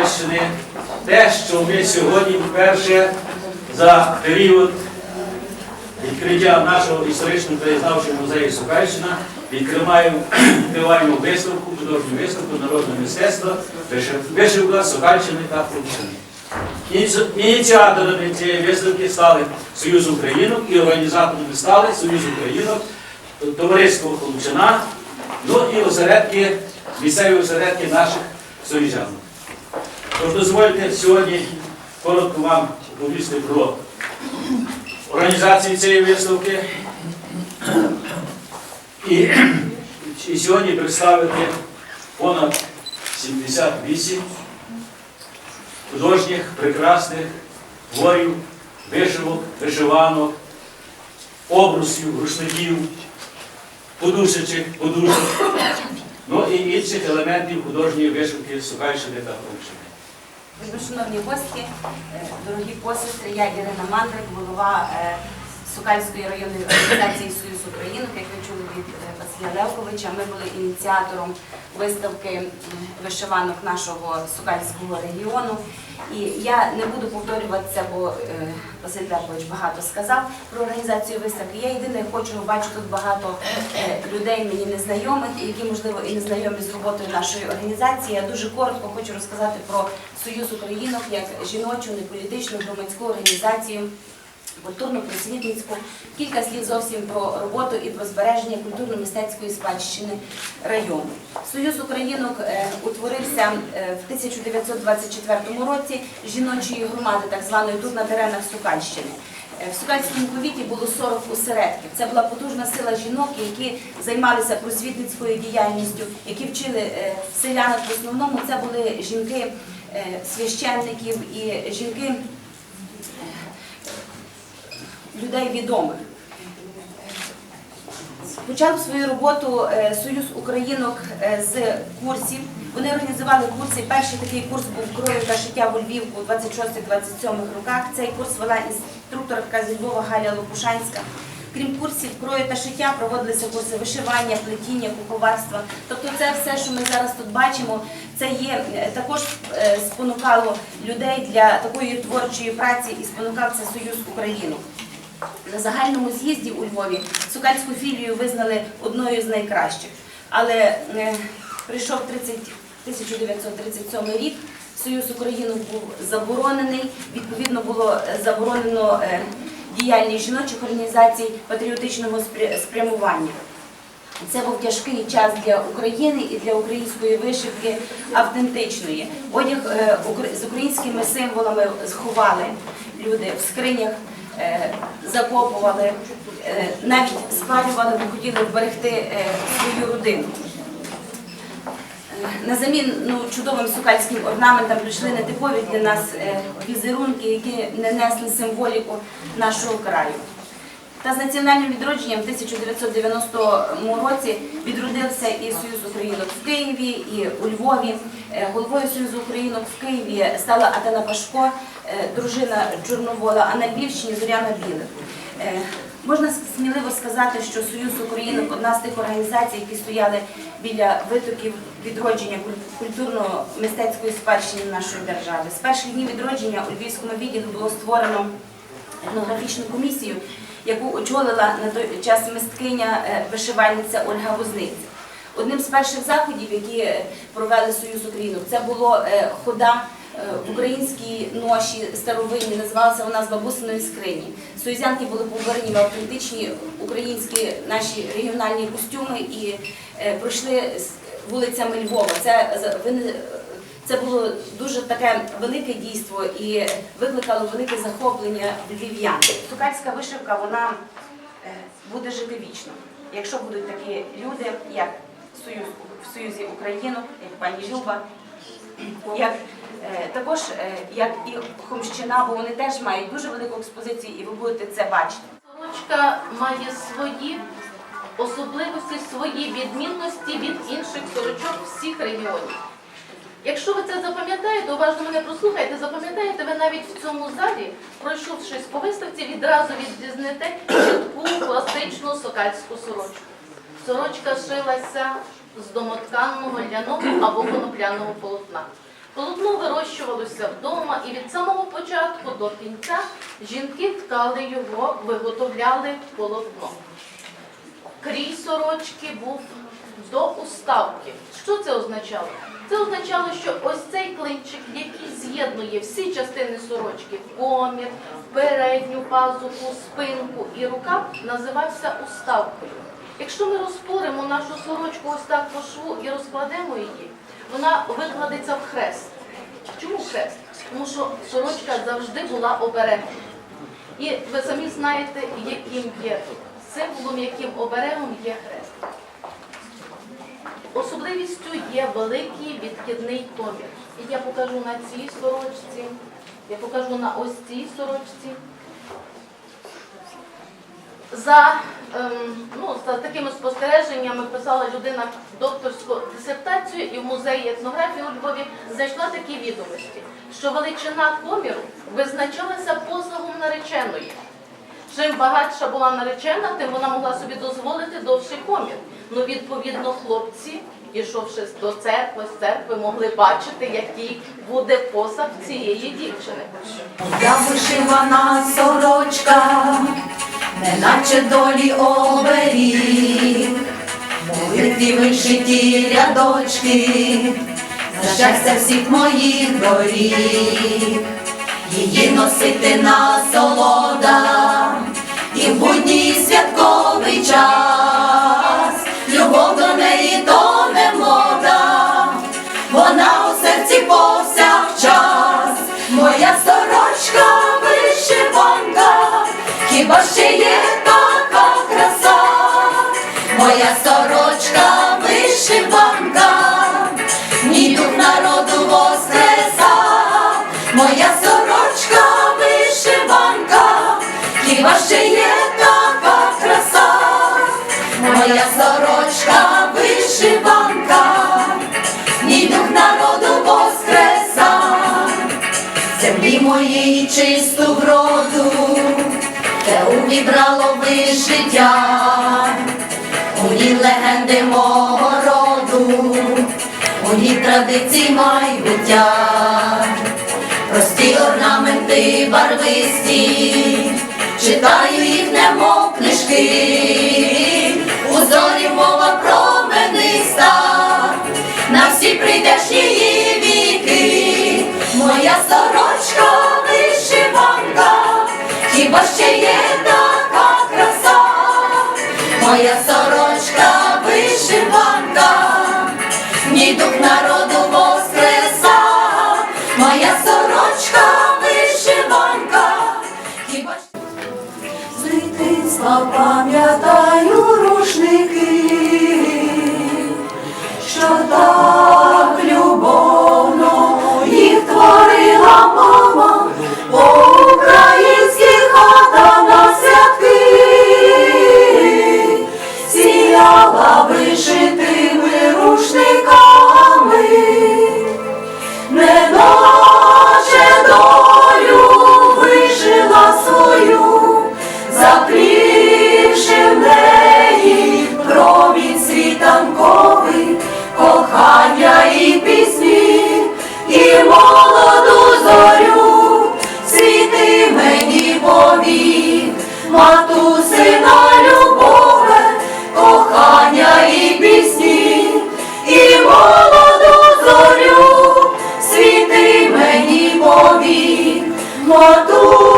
для Те, що ми сьогодні вперше за період відкриття нашого історичного краєзнавчого музею Сокальщина відкриваємо, відкриваємо виставку, художню виставку народного мистецтва, вишивка Сокальщини та Хрущини. Ініціаторами цієї виставки стали Союз Українок і організаторами стали Союз Українок, Товариство Холмчина, ну і осередки, місцеві осередки наших союзян. Тож дозвольте сьогодні коротко вам повісти про організацію цієї виставки і, і сьогодні представити понад 78 художніх, прекрасних творів, вишивок, вишиванок, обрусів, рушників, подушечок, подушок, ну і інших елементів художньої вишивки Сукальщини та Хрущини. Дуже шановні гості, е, дорогі посестри, я Ірина Мандрик, голова е, Сукальської районної організації Союз Українок, як ви чули від е, Левковича. Ми були ініціатором виставки вишиванок нашого Сукальського регіону. І я не буду повторюватися, бо е, Василь Левкович багато сказав про організацію виставки. Я єдине хочу бачу тут багато е, людей мені незнайомих, які можливо і не знайомі з роботою нашої організації. Я дуже коротко хочу розказати про Союз Українок як жіночу, неполітичну громадську організацію. Культурно-просвітницьку, кілька слів зовсім про роботу і про збереження культурно-мистецької спадщини району. Союз Українок е, утворився е, в 1924 році жіночої громади, так званої тут на теренах Сукальщини. Е, В Сукальському повіті було 40 осередків. Це була потужна сила жінок, які займалися просвітницькою діяльністю, які вчили селянок. В основному це були жінки священників і жінки людей відомих. Почав свою роботу е, Союз Українок е, з курсів. Вони організували курси. Перший такий курс був «Крові та шиття у Львівку у 26-27 роках. Цей курс вела інструкторка зі Львова Галя Лопушанська. Крім курсів крою та шиття проводилися курси вишивання, плетіння, куховарства. Тобто це все, що ми зараз тут бачимо, це є е, також спонукало людей для такої творчої праці і спонукав це Союз Українок. На загальному з'їзді у Львові Сукальську філію визнали одною з найкращих. Але е, прийшов 30, 1937 рік, Союз Українок був заборонений, відповідно було е, заборонено е, діяльність жіночих організацій патріотичного спрямування. Це був тяжкий час для України і для української вишивки автентичної. Одяг з українськими символами сховали люди в скринях, закопували, е, навіть спалювали, бо хотіли вберегти е, свою родину. Е, На заміну чудовим сукальським орнаментам прийшли нетипові для нас е, візерунки, які не несли символіку нашого краю. Та з національним відродженням в 1990 році відродився і Союз Українок в Києві, і у Львові. Е, Головою Союзу Українок в Києві стала Атана Пашко, е, дружина Чорновола, а на Львівщині Зоряна Білих. Е, Можна сміливо сказати, що Союз Українок одна з тих організацій, які стояли біля витоків відродження куль- культурно-мистецької спадщини нашої держави. З перших днів відродження у Львівському відділі було створено етнографічну комісію, яку очолила на той час мисткиня е, вишивальниця Ольга Возниця. Одним з перших заходів, які е, провели Союз Українок, це було е, хода в українській ноші старовинні, називалася вона з бабусиної скрині. Союзянки були поборені в автентичні українські наші регіональні костюми і пройшли вулицями Львова. Це це було дуже таке велике дійство і викликало велике захоплення львів'ян. Сукальська вишивка вона е, буде жити вічно, якщо будуть такі люди, як Союз в Союзі Українок, як пані Люба, як е, також е, як і Хомщина, бо вони теж мають дуже велику експозицію, і ви будете це бачити. Сорочка має свої особливості, свої відмінності від інших сорочок всіх регіонів. Якщо ви це запам'ятаєте, уважно мене прослухайте, запам'ятаєте, ви навіть в цьому залі, пройшовшись по виставці, відразу відрізнете чітку класичну сокальську сорочку. Сорочка шилася з домотканного ляного або конопляного полотна. Полотно вирощувалося вдома і від самого початку до кінця жінки ткали його, виготовляли полотно. Крій сорочки був до уставки. Що це означало? Це означало, що ось цей клинчик, який з'єднує всі частини сорочки, комір, передню пазуху, спинку і рукав, називався уставкою. Якщо ми розпоримо нашу сорочку ось так по шву і розкладемо її, вона викладеться в хрест. Чому хрест? Тому що сорочка завжди була оберегом. І ви самі знаєте, яким є символом, яким оберегом є хрест. Особливістю є великий відхідний комір. І я покажу на цій сорочці, я покажу на ось цій сорочці. За, ем, ну, за такими спостереженнями писала людина докторську дисертацію і в музеї етнографії у Львові знайшла такі відомості, що величина коміру визначалася посагом нареченої. Чим багатша була наречена, тим вона могла собі дозволити довший комір. Ну, відповідно, хлопці, ішовши до церкви, з церкви, могли бачити, який буде посаг цієї дівчини. Я вишивана сорочка, неначе долі оберіг, молитві вишиті рядочки, за щастя всіх моїх доріг, її носити насолода, і в будні і святковий землі моєї чисту вроду, те увібрало вижиття, у ній легенди мого роду, у ній традиції майбуття, прості орнаменти барвисті, читаю їх немов книжки, у зорі мова промениста на всі прийдешні сорочка вишиванка, хіба ще є така краса, моя сорочка вишиванка, ні дух народу повік,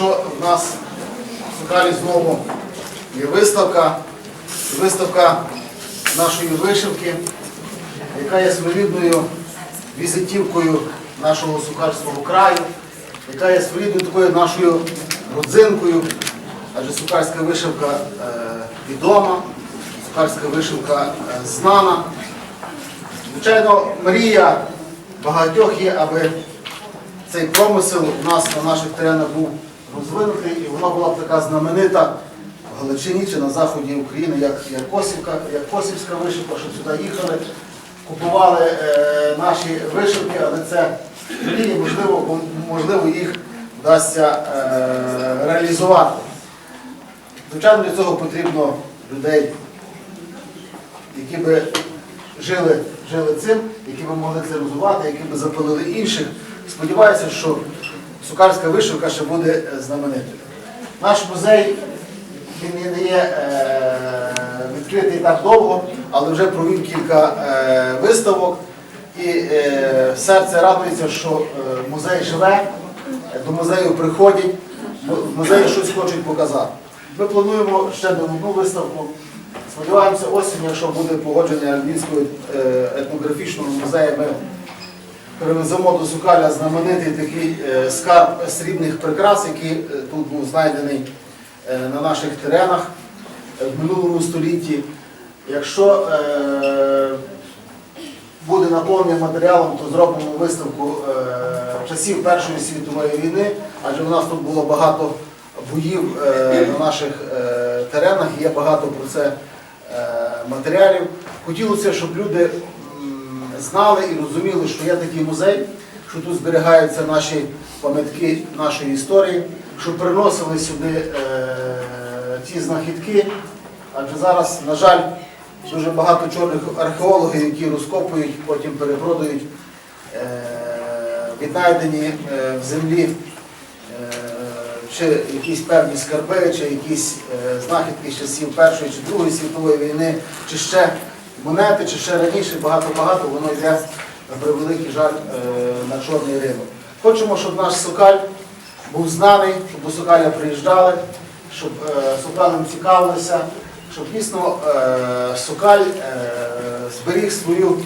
що в нас Сокалі знову є виставка. Виставка нашої вишивки, яка є своєрідною візитівкою нашого сукальського краю, яка є своєрідною такою нашою родзинкою, адже сукальська вишивка е, відома, сукальська вишивка е, знана. Звичайно, мрія багатьох є, аби цей промисел у нас на наших теренах був розвинутий, і вона була б така знаменита в Галичині чи на заході України, як, як, Косівка, як Косівська вишивка, щоб сюди їхали, купували е, наші вишивки, але це мрії, можливо, можливо їх вдасться е, реалізувати. Звичайно, для цього потрібно людей які би жили, жили цим, які би могли це розвивати, які би запалили інших. Сподіваюся, що сукарська вишивка ще буде е, знаменитою. Наш музей він не є е, відкритий так довго, але вже провів кілька е, виставок. І серце радується, що музей живе, до музею приходять, в музеї щось хочуть показати. Ми плануємо ще не одну виставку. Сподіваємося, осінь, якщо буде погодження Львівського етнографічного музею, ми привеземо до Сукаля знаменитий такий е, скарб срібних прикрас, який е, тут був знайдений е, на наших теренах в минулому столітті. Якщо буде наповнений матеріалом, то зробимо виставку часів Першої світової війни, адже в нас тут було багато боїв на наших теренах, є багато про це матеріалів. Хотілося, щоб люди знали і розуміли, що є такий музей, що тут зберігаються наші пам'ятки нашої історії, щоб приносили сюди е, ці знахідки. Адже зараз, на жаль, дуже багато чорних археологів, які розкопують, потім перепродають е, віднайдені е, в землі чи якісь певні скарби, чи якісь знахідки з часів Першої чи Другої світової війни, чи ще монети, чи ще раніше, багато-багато, воно йде на превеликий жаль е, на чорний ринок. Хочемо, щоб наш Сокаль був знаний, щоб до Сокаля приїжджали, щоб е, Сокалем цікавилися, щоб дійсно е, Сокаль зберіг свою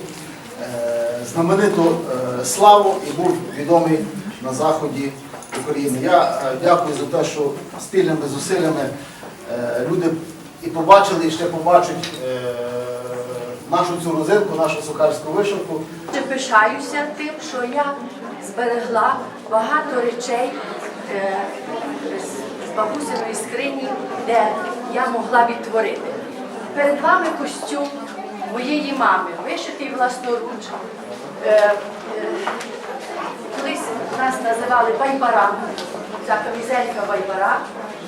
знамениту славу і був відомий на заході України. Я дякую за те, що спільними зусиллями люди і побачили, і ще побачать нашу цю розинку, нашу сокальську вишивку. Пишаюся тим, що я зберегла багато речей е, з- бабусиної скрині, де я могла відтворити. Перед вами костюм моєї мами, вишитий власноруч. Е, е, Колись нас називали байбара, ця камізелька байбара,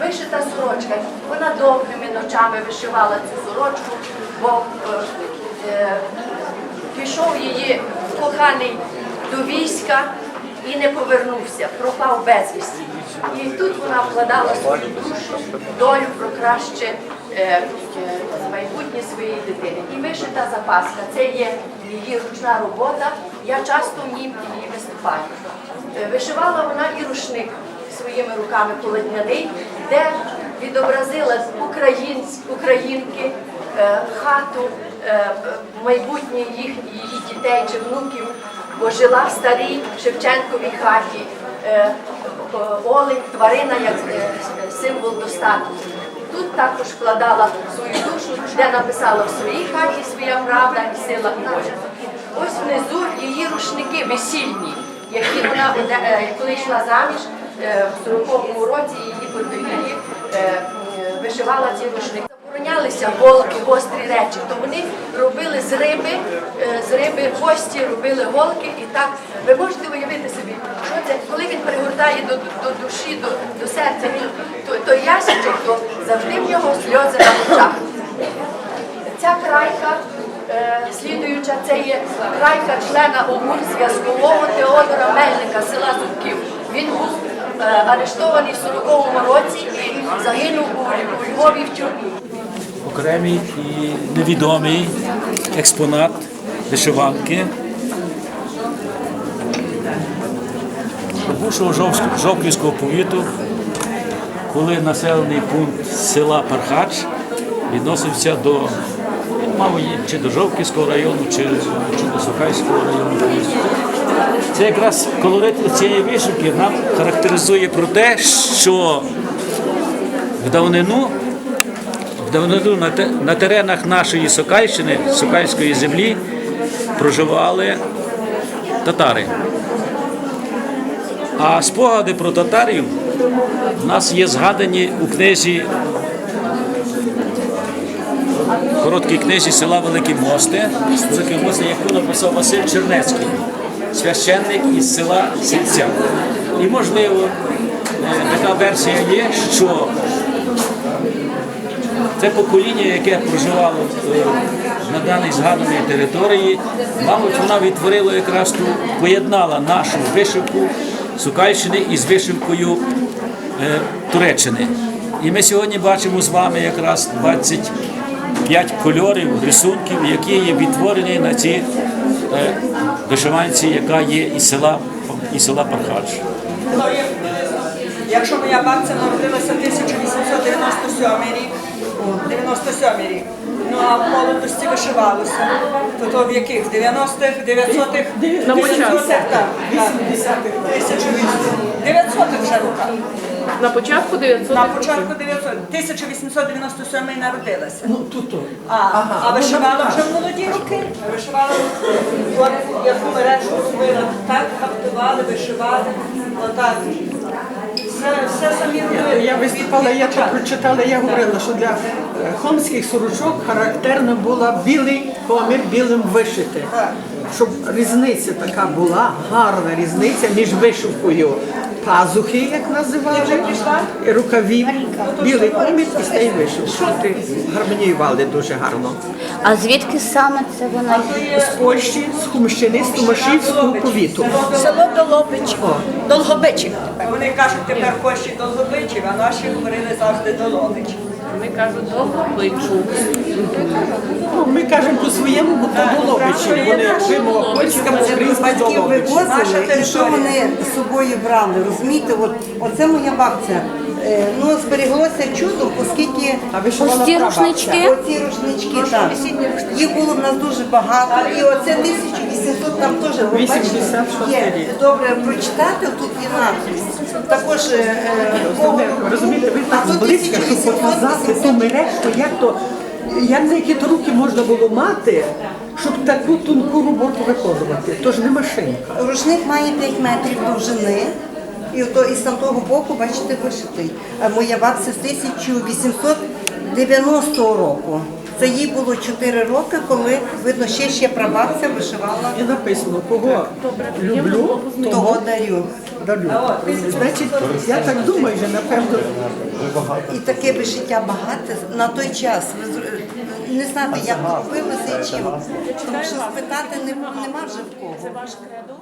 вишита сорочка. Вона довгими ночами вишивала цю сорочку, бо е, пішов її коханий до війська і не повернувся, пропав безвісті. І тут вона вкладала свою душу, долю про краще е, е, майбутнє своєї дитини. І вишита запаска це є її ручна робота. Я часто в ній виступаю. Е, Вишивала вона і рушник своїми руками полотняний, де відобразила українсь, українки, е, хату, е, майбутнє їх, її дітей чи внуків, бо жила в старій Шевченковій хаті. Е, Олень, тварина як е, символ достатку. Тут також вкладала свою душу, де написала в своїй хаті своя правда і сила і. Ось внизу її рушники весільні, які вона е, коли йшла заміж е, в 40-му році її е, е, вишивала ці рушники. Заборонялися голки, гострі речі, то вони робили з риби, е, з риби гості, робили голки і так. Ви можете уявити собі, що це, коли він пригортає до, до душі, до, до серця, то, то, то ясочок, то завжди в нього сльози на очах. Ця крайка, е, слідуюча, це є крайка члена ОГУН зв'язкового Теодора Мельника села Зубків. Він був е, арештований в 40-му році і загинув у, у Львові в тюрмі. Окремий і невідомий експонат вишиванки. Бувшого Жовківського повіту, коли населений пункт села Пархач відносився до, мабуть, чи до Жовківського району, чи, чи до Сокальського району. Це якраз колорит цієї вишивки нам характеризує про те, що в давнину в на, теренах нашої Сокальщини, Сокальської землі, проживали татари. А спогади про татарів в нас є згадані у книзі, короткій книзі села Великі Мости, Великі Мости, яку написав Василь Чернецький, священник із села Сільця. І можливо, е, така версія є, що це покоління, яке проживало е, на даній згаданій території, мабуть, вона відтворила якраз ту, поєднала нашу вишивку Сукальщини із вишивкою е, Туреччини. І ми сьогодні бачимо з вами якраз 25 кольорів, рисунків, які є відтворені на цій е, вишиванці, яка є із села, із села Пархач. Якщо моя бабця народилася 1897 рік, 97 рік, ну а в молодості вишивалося, то то в яких? 90-х, 900-х? На початку. 80-х, так. 900-х вже роках. На початку 900 На початку 900 1897 народилася. Ну, тут. то. А, а вишивала вже в молоді роки. Вишивала, от яку мережу робила, так хаптували, вишивали, отак. Все, все самі робили. Я виступала, я це прочитала, я говорила, що для е, хомських сорочок характерно була білий комір білим вишити. Щоб різниця така була, гарна різниця між вишивкою пазухи, як називали, і рукавів, білий комір і стей вийшов. Гармоніювали дуже гарно. А звідки саме це вона? З Польщі, з Хумщини, з Томашівського повіту. Село Долобич. Долгобичів. Вони кажуть тепер Польщі Долгобичів, а наші говорили завжди Долобич. Ми кажуть, довго бичу. Ну, Ми кажемо по-своєму, бо то Долобичі. Вони вимова польська, українська батьків Долобичі. Наша вивозили, і що вони з собою брали, розумієте? От, оце моя бабця. Е, Ну, зберіглося чудом, оскільки А Ось ті рушнички. оці рушнички, так, їх було в нас дуже багато. І оце 1800 там теж, ви 86 бачите, є рік. добре прочитати, тут є надпис. Також е, е, Розумієте, ви так тут зблизька, щоб показати ту мережку, як то, як за які то руки можна було мати, щоб таку тонку роботу виконувати. Тож не машинка. Рушник має 5 метрів довжини. І, то, і з того боку, бачите, вишитий. А моя бабця з 1890 року. Це їй було 4 роки, коли, видно, ще ще прабабця вишивала І написано, кого люблю, того того дарю. дарю. Значить, я так думаю, що напевно І таке вишиття багате на той час. Не знати, як робилося і чим. Тому що спитати нема вже в кого. Ваш кредо?